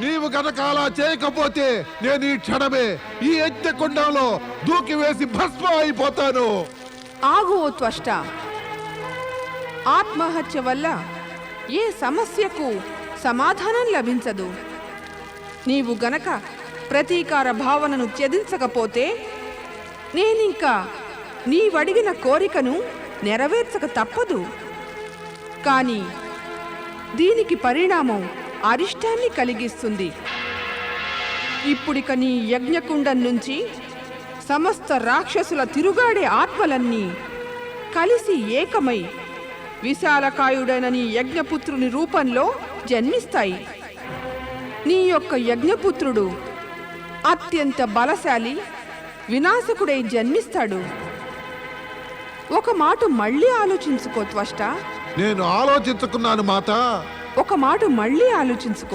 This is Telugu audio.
నీవు గనక అలా చేయకపోతే నేను ఈ క్షణమే ఈ యజ్ఞకుండంలో దూకి వేసి భస్మ అయిపోతాను. ఆగు త్వష్ట. ఆత్మహత్య వల్ల ఏ సమస్యకు సమాధానం లభించదు. నీవు గనక ప్రతీకార భావనను త్యజించకపోతే నేనింకా నీవడిగిన కోరికను నెరవేర్చక తప్పదు. కానీ దీనికి పరిణామం అరిష్టాన్ని కలిగిస్తుంది. ఇప్పుడిక నీ యజ్ఞకుండం నుంచి సమస్త రాక్షసుల తిరుగాడే ఆత్మలన్నీ కలిసి ఏకమై విశాలకాయుడైన నీ యజ్ఞపుత్రుని రూపంలో జన్మిస్తాయి. నీ యొక్క యజ్ఞపుత్రుడు అత్యంత బలశాలి వినాశకుడై జన్మిస్తాడు. ఒక మాట మళ్ళీ ఆలోచించుకో త్వష్ట. నేను ఆలోచించుకున్నాను మాత. ఒక మాట మళ్ళీ ఆలోచించుకో.